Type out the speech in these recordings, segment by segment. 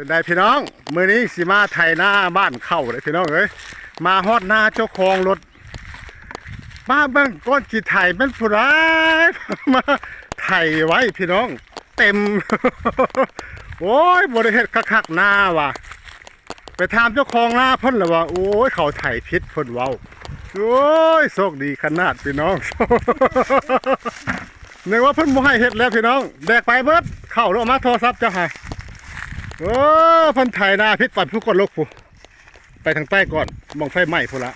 เป็นได้พี่น้องมือนี้สิมาไถหน้าบ้านเข้าเลยพี่น้องเอ้ยมาฮอดหน้าเจ้าของรถมาเบิ่งก้อนจีไถเป็นผู้ร้ายมาไถไว้พี่น้อง เต็ม โอ้ยบริเฮ็ดคักๆหน้าว่ะไปถามเจ้าของหน้าพ่นและว่าโอ้ยเขาไถพิษพิ่นเว้าโอ้ยโชคดีขนาดพี่น้องนึกว่าเพิ่นบ่ให้เฮ็ดแล้วพี่น้องแดกไปเบิดเข้าแล้วมาโทรศัพท์เจ้าให้ โอ้พิ่นไถนาพิษปัดผู้คนโลกผู้ไปทางใต้ก่อนมองไฟไหม้พุ่นละ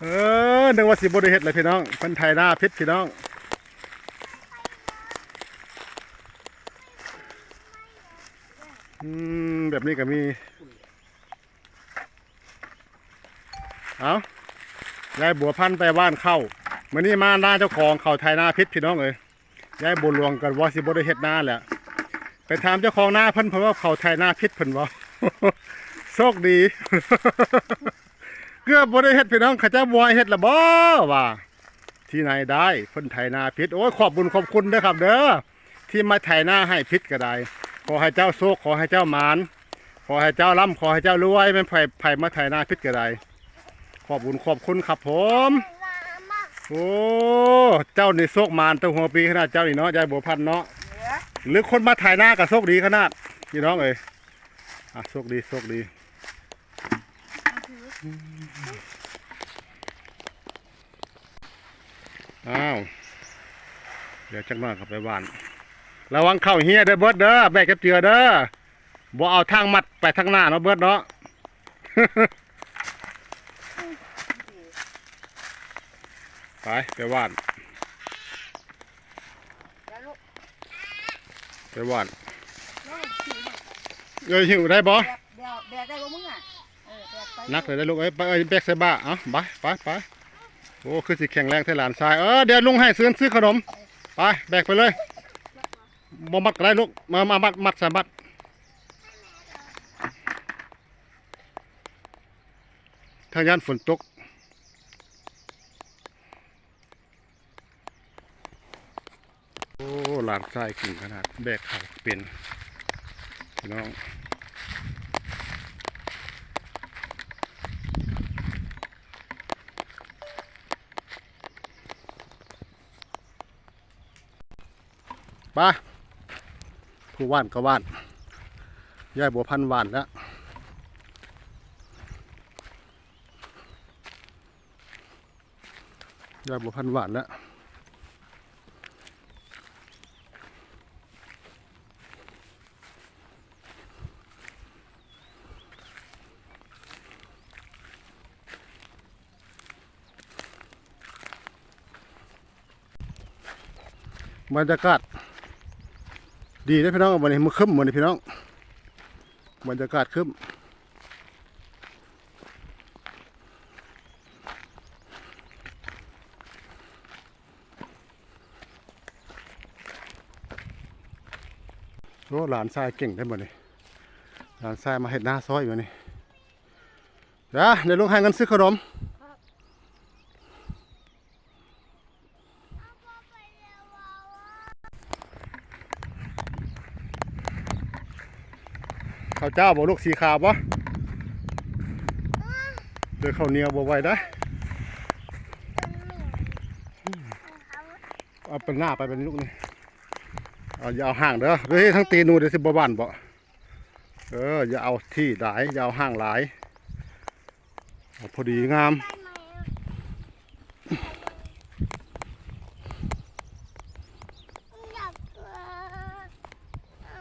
เออนึกว่าสิบ่ได้เฮ็ดเลยพี่น้องพิ่นไถนาพิษพี่น้องอืมแบบนี้ก็มี เอายายบัวพันไปว่านเข้ามื่อนี้มาหน้าเจ้าของเขาไทยนาพิษพี่น้องเอ้ยยายบัวหลวงกันว่าสิบ่ได้เฮ็ดนาแหละ ไปถามเจ้าของหน้าเพิ่นเพราะว่าเขาไทยหน้าพิษเพิ่นว่โชคดี เกือบบ่ได้เฮ็ดพี่น้องเขาเจะบอยเฮ็ดละบ่ว่าที่ไหนได้เพิ่นไถนาพิษโอ้ยขอบบุญขอบคุณเด้อครับ เด้อที่มาไถนาให้พิษก็ได้ขอให้เจ้าโชคขอให้เจ้าหมานขอให้เจ้าร่ำขอให้เจ้ารวยแม่นไผ่ไผมาไถนาพิษก็ได้ขอบบุญขอบคุณครับผมโอ้เจ้านี่โชคมานตัวหัวปีขนาดเจ้านี่เนาะยายบัวพันเนาะ หรือคนมาถ่ายหน้ากับโชคดีขนาดพี่น้องเอ้ยอะโชคดีโชคดีอ้าวเดี๋ยวจักหน่อยขับไปบ้านระวังเข้าเฮียเด้อเบิดเด้อแบกกับเจือเด้อบ่เอาทางมัดไปทางหน้าเนาะเบิร์ดเนาะไปไปว่าน ไปว่านเอ้ยหิวได้บ่แบกแบกแบกได้บ่มึงอะเออแบกไปนักเลยได้ลูกเอ้ยไปเอ้ยแบกใส่บ้าเอะไปไปไปโอ้คือสิแข็งแรงเท่าหลานชายเออเดี๋ยวลุงให้ซื้อซื้อขนมไปแบกไปเลยบ่มัดก็ได้ลูกมามามัดมัดใส่มัดทางยันฝนตกโอ้ห ลานชายเก่งขนาดแบกเขาเป็นพี่น้องไปผู้ว่านก็ว่านยายบัวพันว่านแล้วยายบัวพันว่านแล้ว บรรยากาศดีนะพี่น้องวันนี้มันคึ้มวันนี้พี่น้องบรรยากาศคึ้มโอ้หลานชายเก่งได้หมดเลยหลานชายมาเห็ดหน้าซอยอยู่นี่เดี๋ยวเดี๋ยวลุงให้เงินซื้อขนม ข้าวเจ้าบอกลูกสีขาวปะเดี๋ยวข้าวเหนียวบอกไว้ได้เอาเป็นหน้าไปเป็นลูกนี่เอาอย่าเอาห่างเด้อเฮ้ยทั้งตีนูเดี๋ยวสิบ่บ้านบ่เอออย่าเอาที่หลายอย่าเอาห่างหลายพอดีงาม อยากเกิดเอา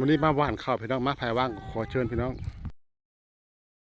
วันนี้มาหว่านข้าวพี่น้องมาภายว่างขอเชิญพี่น้อง